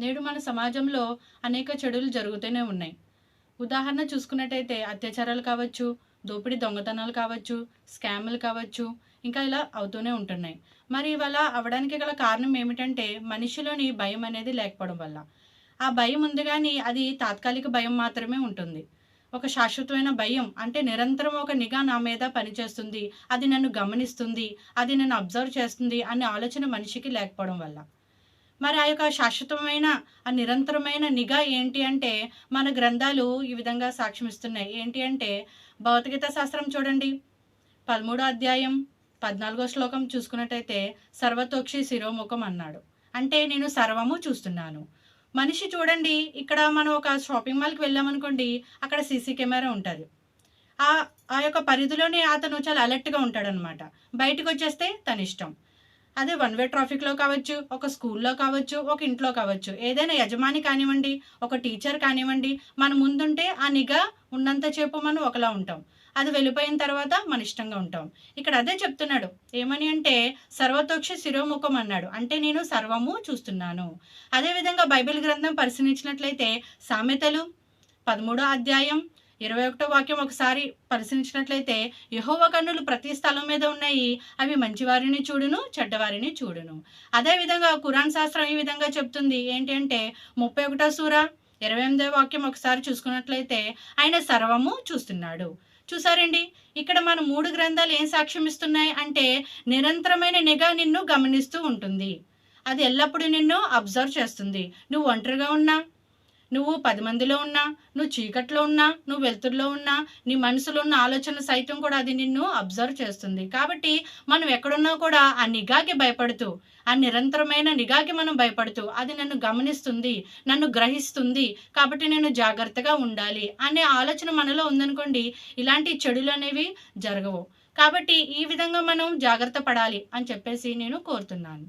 నేడు మన సమాజంలో అనేక చెడులు జరుగుతూనే ఉన్నాయి. ఉదాహరణ చూసుకున్నట్టయితే అత్యాచారాలు కావచ్చు దోపిడీ దొంగతనాలు కావచ్చు స్కాములు కావచ్చు ఇంకా ఇలా అవుతూనే ఉంటున్నాయి. మరి ఇవాళ అవడానికి గల కారణం ఏమిటంటే మనిషిలోని భయం అనేది లేకపోవడం వల్ల. ఆ భయం ఉంది కానీ అది తాత్కాలిక భయం మాత్రమే ఉంటుంది. ఒక శాశ్వతమైన భయం అంటే నిరంతరం ఒక నిఘా నా మీద పనిచేస్తుంది అది నన్ను గమనిస్తుంది అది నన్ను అబ్జర్వ్ చేస్తుంది అనే ఆలోచన మనిషికి లేకపోవడం వల్ల. మరి ఆ యొక్క శాశ్వతమైన ఆ నిరంతరమైన నిఘా ఏంటి అంటే మన గ్రంథాలు ఈ విధంగా సాక్ష్యమిస్తున్నాయి ఏంటి అంటే భౌతికత శాస్త్రం చూడండి. పదమూడో అధ్యాయం పద్నాలుగో శ్లోకం చూసుకున్నట్టయితే సర్వతోక్షి శిరోముఖం అన్నాడు. అంటే నేను సర్వము చూస్తున్నాను. మనిషి చూడండి ఇక్కడ మనం ఒక షాపింగ్ మాల్కి వెళ్ళామనుకోండి అక్కడ సీసీ కెమెరా ఉంటుంది. ఆ ఆ యొక్క పరిధిలోనే అతను చాలా అలర్ట్గా ఉంటాడనమాట. బయటకు వచ్చేస్తే తన ఇష్టం అదే వన్ వే ట్రాఫిక్లో కావచ్చు ఒక స్కూల్లో కావచ్చు ఒక ఇంట్లో కావచ్చు ఏదైనా యజమాని కానివ్వండి ఒక టీచర్ కానివ్వండి మన ముందుంటే ఆ నిఘా ఉన్నంతసేపు మనం ఒకలా ఉంటాం. అది వెళ్ళిపోయిన తర్వాత మన ఇష్టంగా ఉంటాం. ఇక్కడ అదే చెప్తున్నాడు. ఏమని అంటే సర్వతోక్ష శిరోముఖం అన్నాడు. అంటే నేను సర్వము చూస్తున్నాను. అదేవిధంగా బైబిల్ గ్రంథం పరిశీలించినట్లయితే సామెతలు పదమూడో అధ్యాయం ఇరవై ఒకటో వాక్యం ఒకసారి పరిశీలించినట్లయితే యహోవ కన్నులు ప్రతి స్థలం మీద ఉన్నాయి అవి మంచివారిని చూడును చెడ్డవారిని చూడును. అదేవిధంగా కురాన్ శాస్త్రం ఈ విధంగా చెప్తుంది. ఏంటి అంటే ముప్పై ఒకటో సూర ఇరవై ఎనిమిదో వాక్యం ఒకసారి చూసుకున్నట్లయితే ఆయన సర్వము చూస్తున్నాడు. చూసారండి? ఇక్కడ మన మూడు గ్రంథాలు ఏం సాక్ష్యం ఇస్తున్నాయి అంటే నిరంతరమైన నిఘా నిన్ను గమనిస్తూ ఉంటుంది. అది ఎల్లప్పుడూ నిన్ను అబ్జర్వ్ చేస్తుంది. నువ్వు ఒంటరిగా ఉన్నా నువ్వు పది మందిలో ఉన్నా నువ్వు చీకట్లో ఉన్నా నువ్వు వెలుతురులో ఉన్నా నీ మనసులో ఉన్న ఆలోచన సైతం కూడా అది నిన్ను అబ్జర్వ్ చేస్తుంది. కాబట్టి మనం ఎక్కడున్నా కూడా ఆ నిఘాకి భయపడుతూ ఆ నిరంతరమైన నిఘాకి మనం భయపడుతూ అది నన్ను గమనిస్తుంది నన్ను గ్రహిస్తుంది కాబట్టి నేను జాగ్రత్తగా ఉండాలి అనే ఆలోచన మనలో ఉందనుకోండి ఇలాంటి చెడులు అనేవి జరగవు. కాబట్టి ఈ విధంగా మనం జాగ్రత్త పడాలి అని చెప్పేసి నేను కోరుతున్నాను.